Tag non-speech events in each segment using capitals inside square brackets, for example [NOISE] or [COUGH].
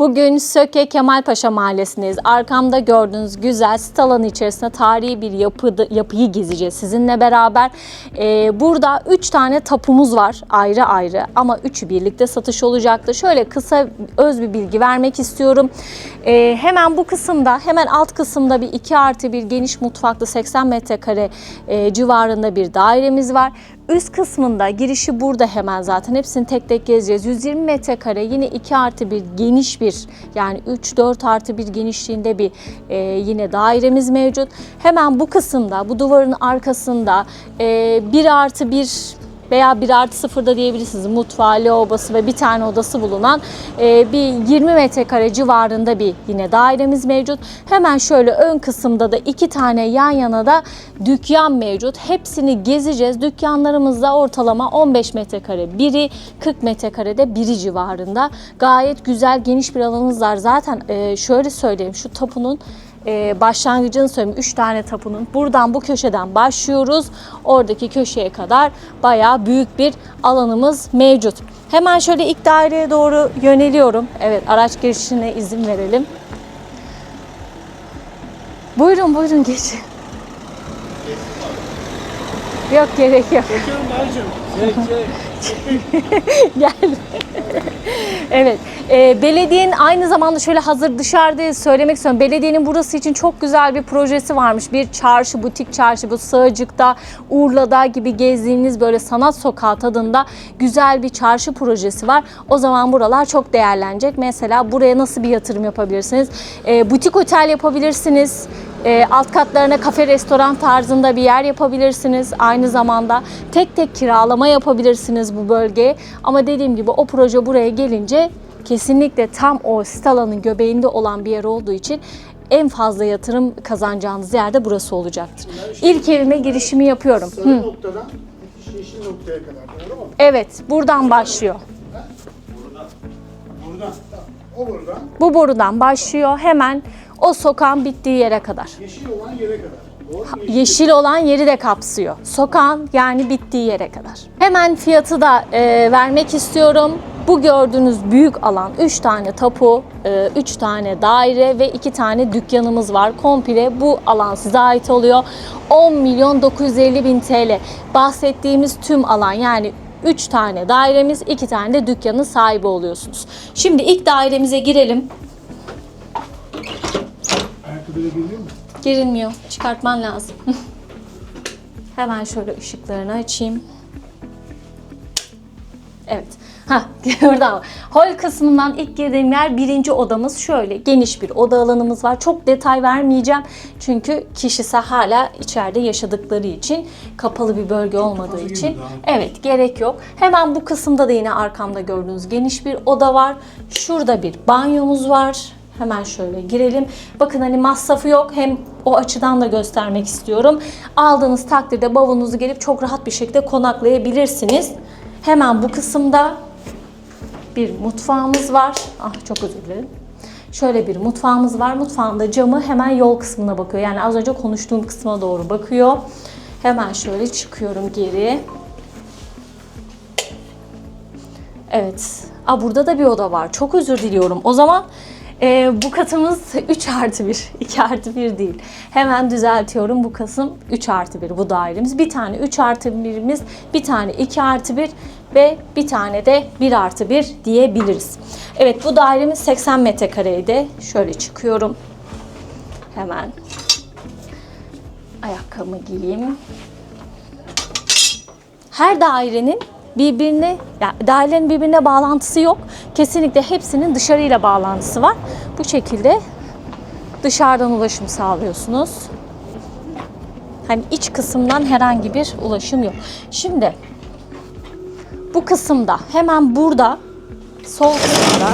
Bugün Söke Kemalpaşa Mahallesi'ndeyiz. Arkamda gördüğünüz güzel sit alanı içerisinde tarihi bir yapı, yapıyı gezeceğiz sizinle beraber. Ee, burada 3 tane tapumuz var ayrı ayrı ama üçü birlikte satış olacaktır. Şöyle kısa öz bir bilgi vermek istiyorum. Ee, hemen bu kısımda hemen alt kısımda bir 2 artı bir geniş mutfaklı 80 metrekare e, civarında bir dairemiz var. Üst kısmında girişi burada hemen zaten hepsini tek tek gezeceğiz. 120 metrekare yine 2 artı bir geniş bir yani 3-4 artı bir genişliğinde bir e, yine dairemiz mevcut. Hemen bu kısımda bu duvarın arkasında e, 1 artı 1 veya 1 artı 0'da diyebilirsiniz. Mutfağı, lavabosu ve bir tane odası bulunan e, bir 20 metrekare civarında bir yine dairemiz mevcut. Hemen şöyle ön kısımda da iki tane yan yana da dükkan mevcut. Hepsini gezeceğiz. Dükkanlarımızda ortalama 15 metrekare biri, 40 metrekarede biri civarında. Gayet güzel geniş bir alanımız var. Zaten e, şöyle söyleyeyim şu tapunun e, başlangıcını söyleyeyim. 3 tane tapunun. Buradan bu köşeden başlıyoruz. Oradaki köşeye kadar bayağı büyük bir alanımız mevcut. Hemen şöyle ilk daireye doğru yöneliyorum. Evet araç girişine izin verelim. Buyurun buyurun geçin. Yok gerek yok. Geçelim dayıcım. Şey, şey. [LAUGHS] Gel. evet. e, belediyenin aynı zamanda şöyle hazır dışarıda söylemek istiyorum. Belediyenin burası için çok güzel bir projesi varmış. Bir çarşı, butik çarşı. Bu Sığacık'ta, Urla'da gibi gezdiğiniz böyle sanat sokağı tadında güzel bir çarşı projesi var. O zaman buralar çok değerlenecek. Mesela buraya nasıl bir yatırım yapabilirsiniz? E, butik otel yapabilirsiniz. E, alt katlarına kafe, restoran tarzında bir yer yapabilirsiniz. Aynı zamanda tek tek kiralama yapabilirsiniz bu bölgeye. Ama dediğim gibi o proje buraya gelince kesinlikle tam o sit alanın göbeğinde olan bir yer olduğu için en fazla yatırım kazanacağınız yerde burası olacaktır. İlk evime girişimi yapıyorum. Sarı noktadan yeşil noktaya kadar. Doğru mu? Evet, buradan başlıyor. Buradan. Tamam. O buradan. Bu borudan başlıyor hemen o sokağın bittiği yere kadar. Yeşil olan yere kadar. Yeşil olan yeri de kapsıyor. Sokağın yani bittiği yere kadar. Hemen fiyatı da e, vermek istiyorum. Bu gördüğünüz büyük alan 3 tane tapu, 3 tane daire ve 2 tane dükkanımız var. Komple bu alan size ait oluyor. 10 milyon 950 bin TL. Bahsettiğimiz tüm alan yani 3 tane dairemiz, 2 tane de dükkanın sahibi oluyorsunuz. Şimdi ilk dairemize girelim. Ayakkabıyla geliyor mu? Girilmiyor. Çıkartman lazım. [LAUGHS] Hemen şöyle ışıklarını açayım. Evet. Ha [LAUGHS] oradan. Hol kısmından ilk girdiğim yer birinci odamız. Şöyle geniş bir oda alanımız var. Çok detay vermeyeceğim. Çünkü kişisi hala içeride yaşadıkları için kapalı bir bölge olmadığı için. Evet gerek yok. Hemen bu kısımda da yine arkamda gördüğünüz geniş bir oda var. Şurada bir banyomuz var. Hemen şöyle girelim. Bakın hani masrafı yok. Hem o açıdan da göstermek istiyorum. Aldığınız takdirde bavulunuzu gelip çok rahat bir şekilde konaklayabilirsiniz. Hemen bu kısımda bir mutfağımız var. Ah çok özür dilerim. Şöyle bir mutfağımız var. Mutfağında camı hemen yol kısmına bakıyor. Yani az önce konuştuğum kısma doğru bakıyor. Hemen şöyle çıkıyorum geri. Evet. Aa, burada da bir oda var. Çok özür diliyorum. O zaman e, bu katımız 3 artı 1. 2 [LAUGHS] artı 1 değil. Hemen düzeltiyorum. Bu kısım 3 artı 1. Bu dairemiz. Bir tane 3 artı 1'imiz, bir tane 2 artı 1 ve bir tane de 1 artı 1 diyebiliriz. Evet bu dairemiz 80 metrekareydi. Şöyle çıkıyorum. Hemen ayakkabımı giyeyim her dairenin birbirine, yani dairelerin birbirine bağlantısı yok. Kesinlikle hepsinin dışarıyla bağlantısı var. Bu şekilde dışarıdan ulaşım sağlıyorsunuz. Hani iç kısımdan herhangi bir ulaşım yok. Şimdi bu kısımda hemen burada sol kısımda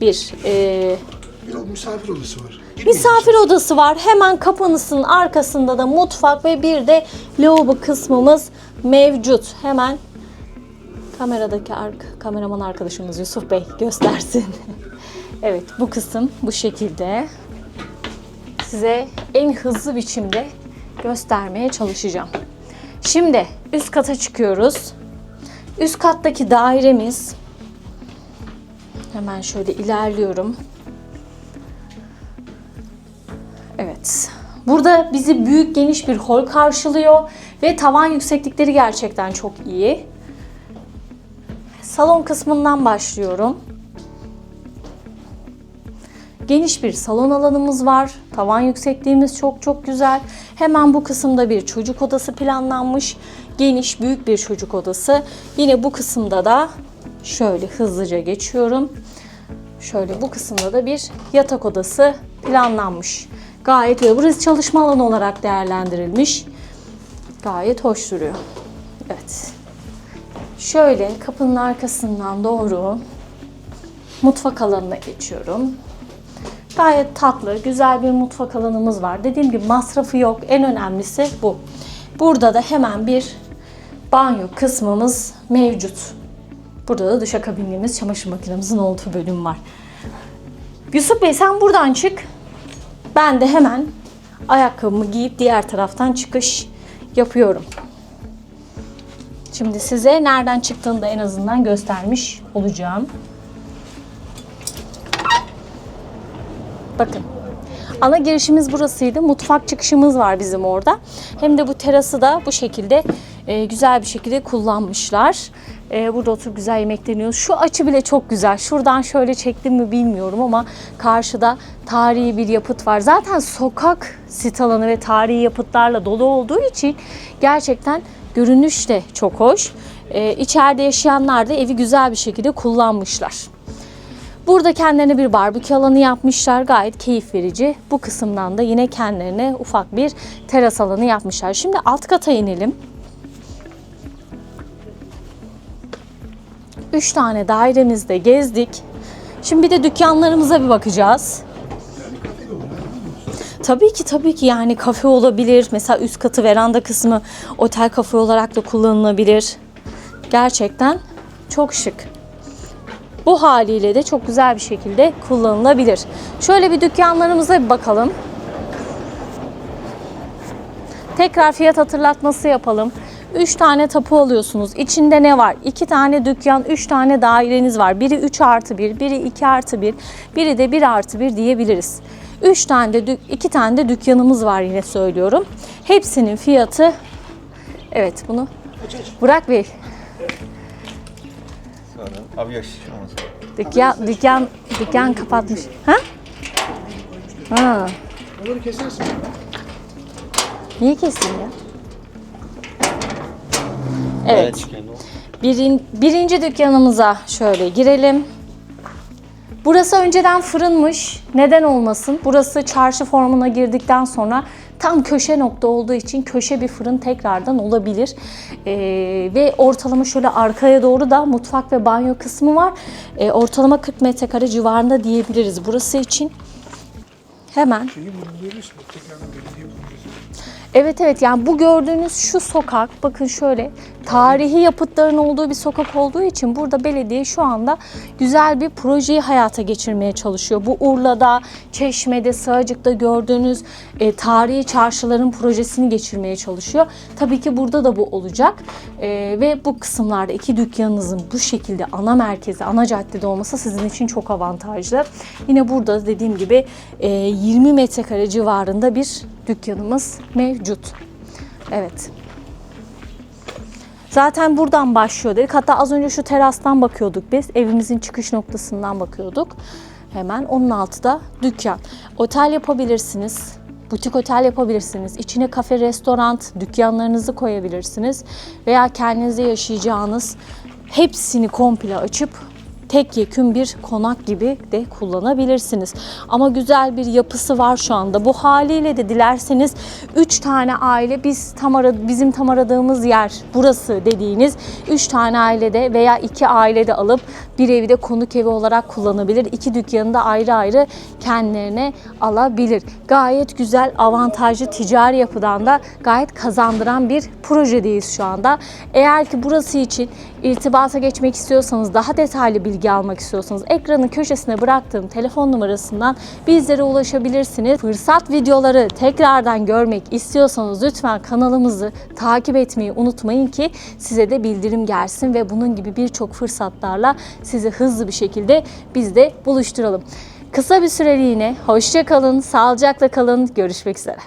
bir e, Bir misafir odası var. Misafir odası var. Hemen kapınısının arkasında da mutfak ve bir de lavabo kısmımız mevcut. Hemen kameradaki ark kameraman arkadaşımız Yusuf Bey göstersin. [LAUGHS] evet bu kısım bu şekilde. Size en hızlı biçimde göstermeye çalışacağım. Şimdi üst kata çıkıyoruz. Üst kattaki dairemiz Hemen şöyle ilerliyorum. Evet. Burada bizi büyük geniş bir hol karşılıyor ve tavan yükseklikleri gerçekten çok iyi. Salon kısmından başlıyorum. Geniş bir salon alanımız var. Tavan yüksekliğimiz çok çok güzel. Hemen bu kısımda bir çocuk odası planlanmış. Geniş büyük bir çocuk odası. Yine bu kısımda da şöyle hızlıca geçiyorum. Şöyle bu kısımda da bir yatak odası planlanmış. Gayet iyi. Burası çalışma alanı olarak değerlendirilmiş. Gayet hoş duruyor. Evet. Şöyle kapının arkasından doğru mutfak alanına geçiyorum. Gayet tatlı, güzel bir mutfak alanımız var. Dediğim gibi masrafı yok. En önemlisi bu. Burada da hemen bir banyo kısmımız mevcut. Burada da duşakabinimiz, çamaşır makinemizin olduğu bölüm var. Yusuf Bey sen buradan çık. Ben de hemen ayakkabımı giyip diğer taraftan çıkış yapıyorum. Şimdi size nereden çıktığını da en azından göstermiş olacağım. Bakın. Ana girişimiz burasıydı. Mutfak çıkışımız var bizim orada. Hem de bu terası da bu şekilde e, güzel bir şekilde kullanmışlar. E, burada oturup güzel yemekleniyoruz. Şu açı bile çok güzel. Şuradan şöyle çektim mi bilmiyorum ama karşıda tarihi bir yapıt var. Zaten sokak sit alanı ve tarihi yapıtlarla dolu olduğu için gerçekten görünüş de çok hoş. E, içeride yaşayanlar da evi güzel bir şekilde kullanmışlar. Burada kendilerine bir barbekü alanı yapmışlar. Gayet keyif verici. Bu kısımdan da yine kendilerine ufak bir teras alanı yapmışlar. Şimdi alt kata inelim. Üç tane dairemizde gezdik. Şimdi bir de dükkanlarımıza bir bakacağız. Tabii ki tabii ki yani kafe olabilir. Mesela üst katı veranda kısmı otel kafe olarak da kullanılabilir. Gerçekten çok şık. Bu haliyle de çok güzel bir şekilde kullanılabilir. Şöyle bir dükkanlarımıza bir bakalım. Tekrar fiyat hatırlatması yapalım. 3 tane tapu alıyorsunuz. İçinde ne var? 2 tane dükkan, 3 tane daireniz var. Biri 3 artı 1, biri 2 artı 1, biri de 1 artı 1 diyebiliriz. 3 tane de 2 tane de dükkanımız var yine söylüyorum. Hepsinin fiyatı Evet bunu Burak Bey Abi yaşayacağım dükkan dükkan dükkan kapatmış. Ha? Ha. Onları kesersin. Niye keseyim ya? Evet. Birin, birinci dükkanımıza şöyle girelim. Burası önceden fırınmış. Neden olmasın? Burası çarşı formuna girdikten sonra tam köşe nokta olduğu için köşe bir fırın tekrardan olabilir. Ee, ve ortalama şöyle arkaya doğru da mutfak ve banyo kısmı var. Ee, ortalama 40 metrekare civarında diyebiliriz burası için. Hemen Şeyi bunu verirsin. Tekrardan belediye bulacağız. Evet evet yani bu gördüğünüz şu sokak bakın şöyle tarihi yapıtların olduğu bir sokak olduğu için burada belediye şu anda güzel bir projeyi hayata geçirmeye çalışıyor. Bu Urla'da, Çeşme'de, Sığacık'ta gördüğünüz e, tarihi çarşıların projesini geçirmeye çalışıyor. Tabii ki burada da bu olacak E, ve bu kısımlarda iki dükkanınızın bu şekilde ana merkezi, ana caddede olması sizin için çok avantajlı. Yine burada dediğim gibi e, 20 metrekare civarında bir dükkanımız mevcut. Evet. Zaten buradan başlıyor dedik. Hatta az önce şu terastan bakıyorduk biz. Evimizin çıkış noktasından bakıyorduk. Hemen onun altı da dükkan. Otel yapabilirsiniz. Butik otel yapabilirsiniz. İçine kafe, restoran, dükkanlarınızı koyabilirsiniz. Veya kendinizde yaşayacağınız hepsini komple açıp tek yekün bir konak gibi de kullanabilirsiniz. Ama güzel bir yapısı var şu anda. Bu haliyle de dilerseniz 3 tane aile biz tam ara, bizim tam aradığımız yer burası dediğiniz 3 tane ailede veya 2 ailede alıp bir evi de konuk evi olarak kullanabilir. İki dükkanı da ayrı ayrı kendilerine alabilir. Gayet güzel, avantajlı ticari yapıdan da gayet kazandıran bir projedeyiz şu anda. Eğer ki burası için irtibata geçmek istiyorsanız, daha detaylı bilgi bilgi almak istiyorsanız ekranın köşesine bıraktığım telefon numarasından bizlere ulaşabilirsiniz. Fırsat videoları tekrardan görmek istiyorsanız lütfen kanalımızı takip etmeyi unutmayın ki size de bildirim gelsin ve bunun gibi birçok fırsatlarla sizi hızlı bir şekilde biz de buluşturalım. Kısa bir süreliğine hoşça kalın, sağlıcakla kalın. Görüşmek üzere.